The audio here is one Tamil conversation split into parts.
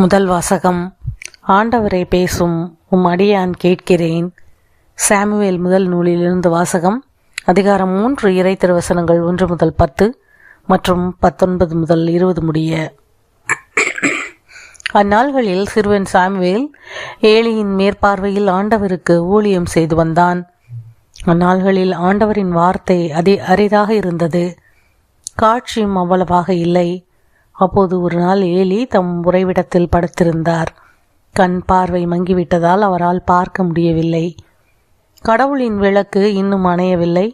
முதல் வாசகம் ஆண்டவரை பேசும் உம் அடியான் கேட்கிறேன். சாமுவேல் முதல் நூலிலிருந்து வாசகம் அதிகாரம் மூன்று இறை திருவசனங்கள் ஒன்று முதல் பத்து மற்றும் பத்தொன்பது முதல் இருபது முடிய. அந்நாள்களில் சிறுவன் சாமுவேல் ஏலியின் மேற்பார்வையில் ஆண்டவருக்கு ஊழியம் செய்து வந்தான். அந்நாள்களில் ஆண்டவரின் வார்த்தை அதி அரிதாக இருந்தது. காட்சியும் அவ்வளவாக இல்லை. அப்போது ஒரு நாள் ஏலி தம் உறைவிடத்தில் படுத்திருந்தார். கண் பார்வை மங்கிவிட்டதால் அவரால் பார்க்க முடியவில்லை. கடவுளின் விளக்கு இன்னும் அணையவில்லை.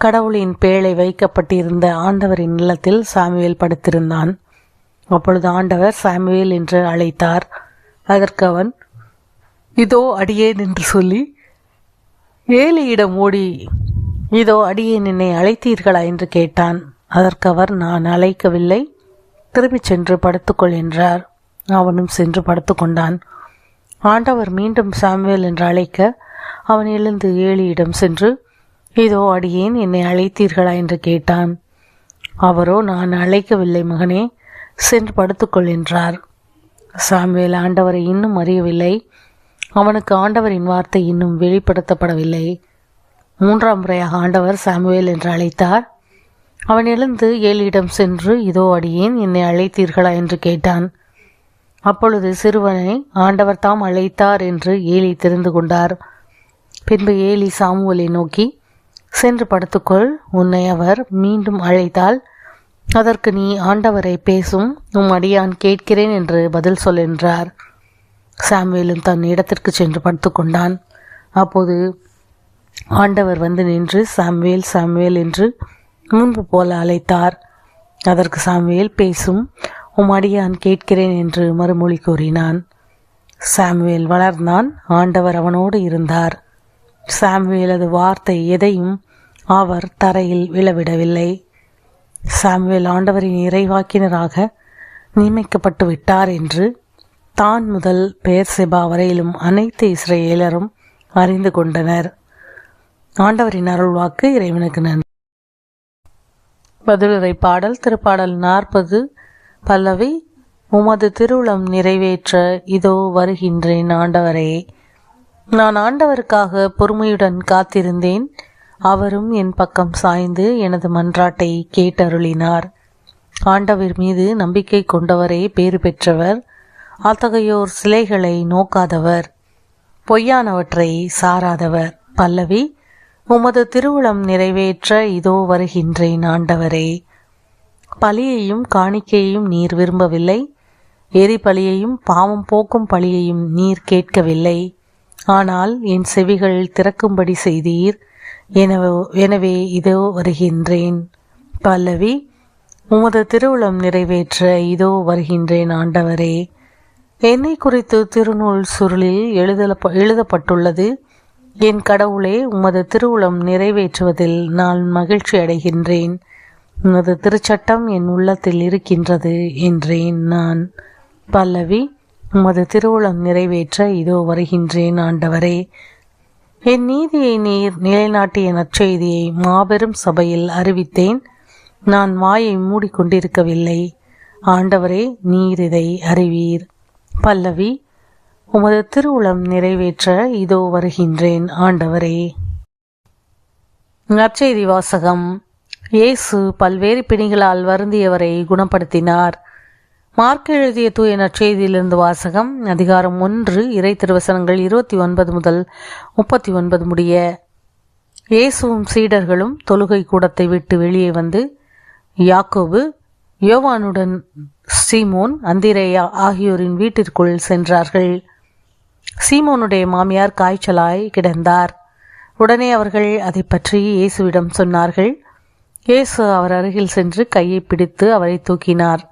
கடவுளின் பேழை வைக்கப்பட்டிருந்த ஆண்டவரின் நிலத்தில் சாமுவேல் படுத்திருந்தான். அப்பொழுது ஆண்டவர் சாமுவேல் என்று அழைத்தார். அதற்கு அவன் இதோ அடியேன் என்று சொல்லி ஏலியிடம் ஓடி இதோ அடியேன் என்னை அழைத்தீர்களா? என்று கேட்டான். அதற்கு அவர் நான் அழைக்கவில்லை. திரும்பிச் சென்று படுத்துக்கொள் என்றார். அவனும் சென்று படுத்துக்கொண்டான். ஆண்டவர் மீண்டும் சாமுவேல் என்று அழைக்க அவன் எழுந்து ஏழியிடம் சென்று இதோ அடியேன் என்னை அழைத்தீர்களா? என்று கேட்டான். அவரோ நான் அழைக்கவில்லை மகனே. சென்று படுத்துக்கொள் என்றார். சாமுவேல் ஆண்டவரை இன்னும் அறியவில்லை. அவனுக்கு ஆண்டவரின் வார்த்தை இன்னும் வெளிப்படுத்தப்படவில்லை. மூன்றாம் முறையாக ஆண்டவர் சாமுவேல் என்று அழைத்தார். அவன் எழுந்து ஏலியிடம் சென்று இதோ அடியேன் என்னை அழைத்தீர்களா? என்று கேட்டான். அப்பொழுது சிறுவனை ஆண்டவர் தாம் அழைத்தார் என்று ஏலி தெரிந்து கொண்டார். பின்பு ஏலி சாமுவலை நோக்கி சென்று படுத்துக்கொள் உன்னை அவர் மீண்டும் அழைத்தால் அதற்கு நீ ஆண்டவரை பேசும் உம் அடியான் கேட்கிறேன் என்று பதில் சொல் என்றார். சாமுவேலும் தன் இடத்திற்கு சென்று படுத்துக்கொண்டான். அப்போது ஆண்டவர் வந்து நின்று சாம்வேல் சாம்வேல் என்று முன்பு போல அழைத்தார். அதற்கு சாமுவேல் பேசும். உம் அடியான் கேட்கிறேன் என்று மறுமொழி கூறினான். சாமுவேல் வளர்ந்தான். ஆண்டவர் அவனோடு இருந்தார். சாமுவேலது வார்த்தை எதையும் அவர் தரையில் விழவிடவில்லை சாமுவேல் ஆண்டவரின் இறைவாக்கினராக நியமிக்கப்பட்டு விட்டார் என்று தான் முதல் பெயர் செபா வரையிலும் அனைத்து இஸ்ரேலரும் அறிந்து கொண்டனர். ஆண்டவரின் அருள்வாக்கு இறைவனுக்கு நன்றி. பதிலுரை பாடல் திருப்பாடல் நாற்பது பல்லவி உமது திருவுளம் நிறைவேற்ற இதோ வருகின்றேன் ஆண்டவரே. நான் ஆண்டவருக்காக பொறுமையுடன் காத்திருந்தேன். அவரும் என் பக்கம் சாய்ந்து எனது மன்றாட்டை கேட்டருளினார். ஆண்டவர் மீது நம்பிக்கை கொண்டவரே பேறு பெற்றவர். அத்தகையோர் சிலைகளை நோக்காதவர். பொய்யானவற்றை சாராதவர். பல்லவி உமது திருவுளம் நிறைவேற்ற இதோ வருகின்றேன் ஆண்டவரே. பலியையும் காணிக்கையையும் நீர் விரும்பவில்லை. எரி பலியையும் பாவம் போக்கும் பலியையும் நீர் கேட்கவில்லை. ஆனால் என் செவிகள் திறக்கும்படி செய்தீர். எனவே எனவே இதோ வருகின்றேன். பல்லவி உமது திருவுளம் நிறைவேற்ற இதோ வருகின்றேன் ஆண்டவரே. என்னை குறித்து திருநூல் சுருளில் எழுதல எழுதப்பட்டுள்ளது? என் கடவுளே உமது திருவுளம் நிறைவேற்றுவதில் நான் மகிழ்ச்சி அடைகின்றேன். உமது திருச்சட்டம் என் உள்ளத்தில் இருக்கின்றது என்றேன் நான். பல்லவி உமது திருவுளம் நிறைவேற்ற இதோ வருகின்றேன் ஆண்டவரே. என் நீதியை நீர் நிலைநாட்டிய நற்செய்தியை மாபெரும் சபையில் அறிவித்தேன். நான் வாயை மூடிக்கொண்டிருக்கவில்லை. ஆண்டவரே நீர் இதை அறிவீர். பல்லவி உமது திருவுளம் நிறைவேற்ற இதோ வருகின்றேன் ஆண்டவரே. நற்செய்தி வாசகம். இயேசு பல்வேறு பிணிகளால் வருந்தியவரை குணப்படுத்தினார். மார்க் எழுதிய தூய நற்செய்தியிலிருந்து வாசகம் அதிகாரம் ஒன்று இறை திருவசனங்கள் இருபத்தி ஒன்பது முதல் முப்பத்தி ஒன்பது முடிய. இயேசுவும் சீடர்களும் தொழுகை கூடத்தை விட்டு வெளியே வந்து யாக்கோபு யோவானுடன் சீமோன் அந்திரேயா ஆகியோரின் வீட்டிற்குள் சென்றார்கள். சீமோனுடைய மாமியார் காய்ச்சலாய் கிடந்தார். உடனே அவர்கள் அதை பற்றி இயேசுவிடம் சொன்னார்கள். இயேசு அவர் அருகில் சென்று கையை பிடித்து அவரை தூக்கினார்.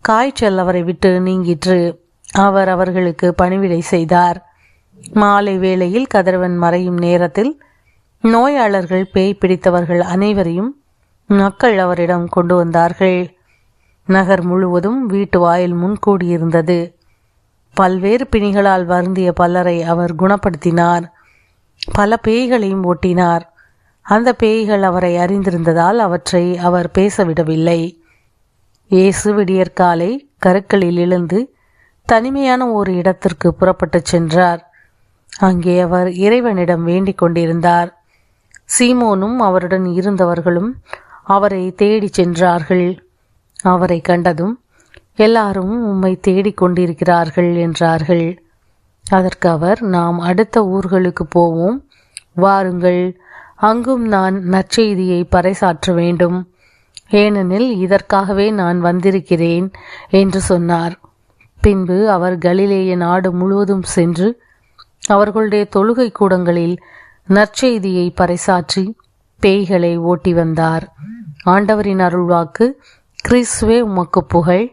காய்ச்சல் அவரை விட்டு நீங்கிற்று. அவர் அவர்களுக்கு பணிவிடை செய்தார். மாலை வேளையில் கதிரவன் மறையும் நேரத்தில் நோயாளர்கள் பேய் பிடித்தவர்கள் அனைவரையும் மக்கள் அவரிடம் கொண்டு வந்தார்கள். நகர் முழுவதும் வீட்டு வாயில் முன்கூடியிருந்தது பல்வேறு பிணிகளால் வருந்திய பலரை அவர் குணப்படுத்தினார். பல பேய்களையும் ஓட்டினார். அந்த பேய்கள் அவரை அறிந்திருந்ததால் அவற்றை அவர் பேசவிடவில்லை. இயேசு விடியற்காலை கருக்களில் எழுந்து தனிமையான ஒரு இடத்திற்கு புறப்பட்டுச் சென்றார். அங்கே அவர் இறைவனிடம் வேண்டிக் கொண்டிருந்தார். சீமோனும் அவருடன் இருந்தவர்களும் அவரை தேடிச் சென்றார்கள். அவரை கண்டதும் எல்லாரும் உம்மை தேடிக் கொண்டிருக்கிறார்கள் என்றார்கள். அதற்கு அவர் நாம் அடுத்த ஊர்களுக்கு போவோம். வாருங்கள் அங்கும் நான் நற்செய்தியை பறைசாற்ற வேண்டும். ஏனெனில் இதற்காகவே நான் வந்திருக்கிறேன் என்று சொன்னார். பின்பு அவர் கலிலேய நாடு முழுவதும் சென்று அவர்களுடைய தொழுகை கூடங்களில் நற்செய்தியை பறைசாற்றி பேய்களை ஓட்டி வந்தார். ஆண்டவரின் அருள்வாக்கு கிறிஸ்துவே உமக்கு புகழ்.